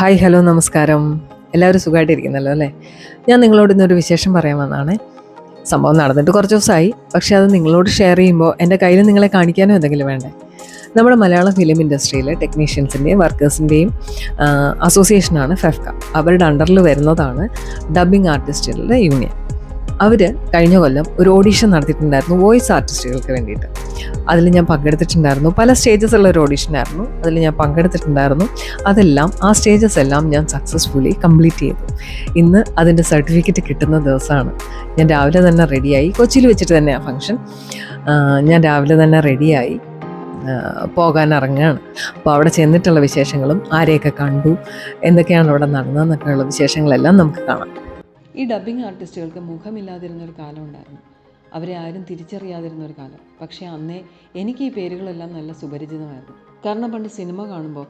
Hi hello നമസ്കാരം. എല്ലാവരും സുഖമായിട്ടിരിക്കുന്നല്ലോ അല്ലേ? ഞാൻ നിങ്ങളോട് ഇന്നൊരു വിശേഷം പറയാൻ വന്നതാണ്. സംഭവം നടന്നിട്ട് കുറച്ച് ദിവസമായി. പക്ഷേ അത് നിങ്ങളോട് ഷെയർ ചെയ്യുമ്പോൾ എന്റെ കയ്യിൽ നിങ്ങളെ കാണിക്കാനും എന്തെങ്കിലും വേണ്ടേ? നമ്മുടെ മലയാളം ഫിലിം ഇൻഡസ്ട്രിയിലെ ടെക്നീഷ്യൻസിന്റെയും വർക്കേഴ്സിന്റെയും അസോസിയേഷനാണ് ഫെഫ്ക അവരുടെ അണ്ടറിൽ വരുന്നതാണ് ഡബ്ബിംഗ് ആർട്ടിസ്റ്റുകളുടെ യൂണിയൻ അവർ കഴിഞ്ഞ കൊല്ലം ഒരു ഓഡീഷൻ നടത്തിയിട്ടുണ്ടായിരുന്നു വോയിസ് ആർട്ടിസ്റ്റുകൾക്ക് വേണ്ടിയിട്ട്. അതിൽ ഞാൻ പങ്കെടുത്തിട്ടുണ്ടായിരുന്നു. പല സ്റ്റേജസ് ഉള്ള ഒരു ഓഡീഷൻ ആയിരുന്നു. അതിൽ ഞാൻ പങ്കെടുത്തിട്ടുണ്ടായിരുന്നു. അതെല്ലാം ആ സ്റ്റേജസ് എല്ലാം ഞാൻ സക്സസ്ഫുള്ളി കംപ്ലീറ്റ് ചെയ്തു. ഇന്ന് അതിന്റെ സർട്ടിഫിക്കറ്റ് കിട്ടുന്ന ദിവസമാണ്. ഞാൻ രാവിലെ തന്നെ റെഡിയായി കൊച്ചിയിൽ വെച്ചിട്ട് തന്നെ ആ ഫംഗ്ഷൻ ഞാൻ രാവിലെ തന്നെ റെഡിയായി പോകാൻ ഇറങ്ങുകയാണ് അപ്പോൾ അവിടെ ചെന്നിട്ടുള്ള വിശേഷങ്ങളും ആരെയൊക്കെ കണ്ടു? എന്തൊക്കെയാണ് അവിടെ നടന്നതെന്നൊക്കെയുള്ള വിശേഷങ്ങളെല്ലാം നമുക്ക് കാണാം. ഈ ഡബ്ബിംഗ് ആർട്ടിസ്റ്റുകൾക്ക് മുഖമില്ലാതിരുന്നൊരു കാലം ഉണ്ടായിരുന്നു. അവരെ ആരും തിരിച്ചറിയാതിരുന്ന ഒരു കാലം. പക്ഷേ അന്നേ എനിക്ക് ഈ പേരുകളെല്ലാം നല്ല സുപരിചിതമായിരുന്നു. കാരണം പണ്ട് സിനിമ കാണുമ്പോൾ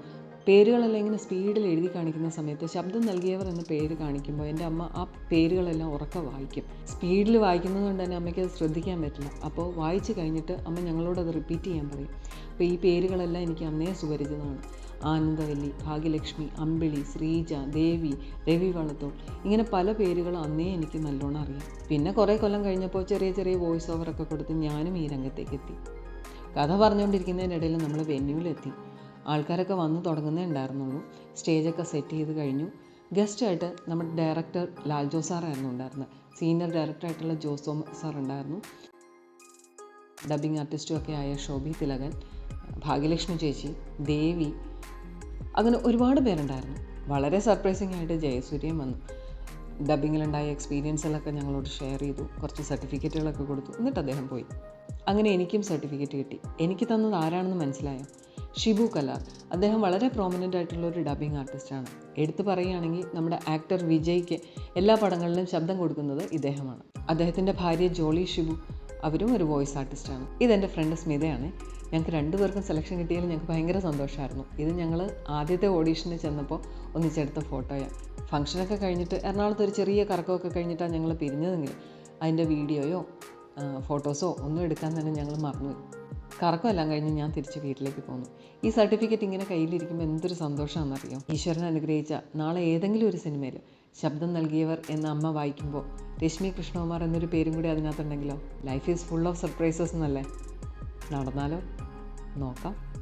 പേരുകളെല്ലാം ഇങ്ങനെ സ്പീഡിൽ എഴുതി കാണിക്കുന്ന സമയത്ത് ശബ്ദം നൽകിയവർ എന്ന പേര് കാണിക്കുമ്പോൾ എന്റെ അമ്മ ആ പേരുകളെല്ലാം ഉറക്കെ വായിക്കും. സ്പീഡിൽ വായിക്കുന്നത് കൊണ്ട് തന്നെ അമ്മയ്ക്ക് അത് ശ്രദ്ധിക്കാൻ പറ്റില്ല. അപ്പോൾ വായിച്ച് കഴിഞ്ഞിട്ട് അമ്മ ഞങ്ങളോട് അത് റിപ്പീറ്റ് ചെയ്യാൻ പറയും. അപ്പോൾ ഈ പേരുകളെല്ലാം എനിക്ക് അന്നേ സുപരിചിതമാണ്. ആനന്ദവല്ലി ഭാഗ്യലക്ഷ്മി അമ്പിളി ശ്രീജ ദേവി രവി വളത്തോൾ ഇങ്ങനെ പല പേരുകളും അന്നേ എനിക്ക് നല്ലോണം അറിയാം. പിന്നെ കുറേ കൊല്ലം കഴിഞ്ഞപ്പോൾ ചെറിയ ചെറിയ വോയിസ് ഓവറൊക്കെ കൊടുത്ത് ഞാനും ഈ രംഗത്തേക്ക് എത്തി. കഥ പറഞ്ഞുകൊണ്ടിരിക്കുന്നതിനിടയിൽ നമ്മൾ വെന്യൂവിലെത്തി ആൾക്കാരൊക്കെ വന്ന് തുടങ്ങുന്നേ ഉണ്ടായിരുന്നുള്ളൂ. സ്റ്റേജൊക്കെ സെറ്റ് ചെയ്ത് കഴിഞ്ഞു. ഗസ്റ്റായിട്ട് നമ്മുടെ ഡയറക്ടർ ലാൽജോ സാറായിരുന്നു ഉണ്ടായിരുന്നത്. സീനിയർ ഡയറക്ടറായിട്ടുള്ള ജോസോ സാർ ഉണ്ടായിരുന്നു. ഡബ്ബിംഗ് ആർട്ടിസ്റ്റും ഒക്കെ ആയ ശോഭി തിലകൻ ഭാഗ്യലക്ഷ്മി ചേച്ചി ദേവി അങ്ങനെ ഒരുപാട് പേരുണ്ടായിരുന്നു. വളരെ സർപ്രൈസിങ് ആയിട്ട് ജയസൂര്യൻ വന്നു. ഡബിങ്ങിലുണ്ടായ എക്സ്പീരിയൻസിലൊക്കെ ഞങ്ങളോട് ഷെയർ ചെയ്തു. കുറച്ച് സർട്ടിഫിക്കറ്റുകളൊക്കെ കൊടുത്തു. എന്നിട്ട് അദ്ദേഹം പോയി. അങ്ങനെ എനിക്കും സർട്ടിഫിക്കറ്റ് കിട്ടി. എനിക്ക് തന്നത് ആരാണെന്ന് മനസ്സിലായോ? ഷിബു കലാർ. അദ്ദേഹം വളരെ പ്രോമിനന്റ് ആയിട്ടുള്ള ഒരു ഡബിങ് ആർട്ടിസ്റ്റാണ് എടുത്തു പറയുകയാണെങ്കിൽ നമ്മുടെ ആക്ടർ വിജയ്ക്ക് എല്ലാ പടങ്ങളിലും ശബ്ദം കൊടുക്കുന്നത് ഇദ്ദേഹമാണ്. അദ്ദേഹത്തിന്റെ ഭാര്യ ജോളി ഷിബു. അവരും ഒരു വോയിസ് ആർട്ടിസ്റ്റാണ് ഇതെന്റെ ഫ്രണ്ട് സ്മിതയാണ്. ഞങ്ങൾക്ക് രണ്ടുപേർക്കും സെലക്ഷൻ കിട്ടിയതിൽ ഞങ്ങൾക്ക് ഭയങ്കര സന്തോഷമായിരുന്നു ഇത് ഞങ്ങൾ ആദ്യത്തെ ഓഡീഷന് ചെന്നപ്പോൾ ഒന്നിച്ചെടുത്ത ഫോട്ടോയാണ് ഫംഗ്ഷനൊക്കെ കഴിഞ്ഞിട്ട് എറണാകുളത്ത് ഒരു ചെറിയ കറക്കമൊക്കെ കഴിഞ്ഞിട്ടാണ് ഞങ്ങൾ പിരിഞ്ഞതെങ്കിൽ അതിന്റെ വീഡിയോയോ ഫോട്ടോസോ ഒന്നും എടുക്കാൻ തന്നെ ഞങ്ങൾ മറന്നുപോയി. കറക്കമെല്ലാം കഴിഞ്ഞ് ഞാൻ തിരിച്ച് വീട്ടിലേക്ക് പോന്നു. ഈ സർട്ടിഫിക്കറ്റ് ഇങ്ങനെ കയ്യിലിരിക്കുമ്പോൾ എന്തൊരു സന്തോഷമാണെന്നറിയോ ഈശ്വരൻ അനുഗ്രഹിച്ച നാളെ ഏതെങ്കിലും ഒരു സിനിമയിൽ ശബ്ദം നൽകിയവർ എന്ന അമ്മ വായിക്കുമ്പോൾ രശ്മി കൃഷ്ണകുമാർ എന്നൊരു പേരും കൂടി അതിനകത്തുണ്ടെങ്കിലോ? Life is full of surprises എന്നല്ലേ? നടന്നാലോ? നോക്കാം.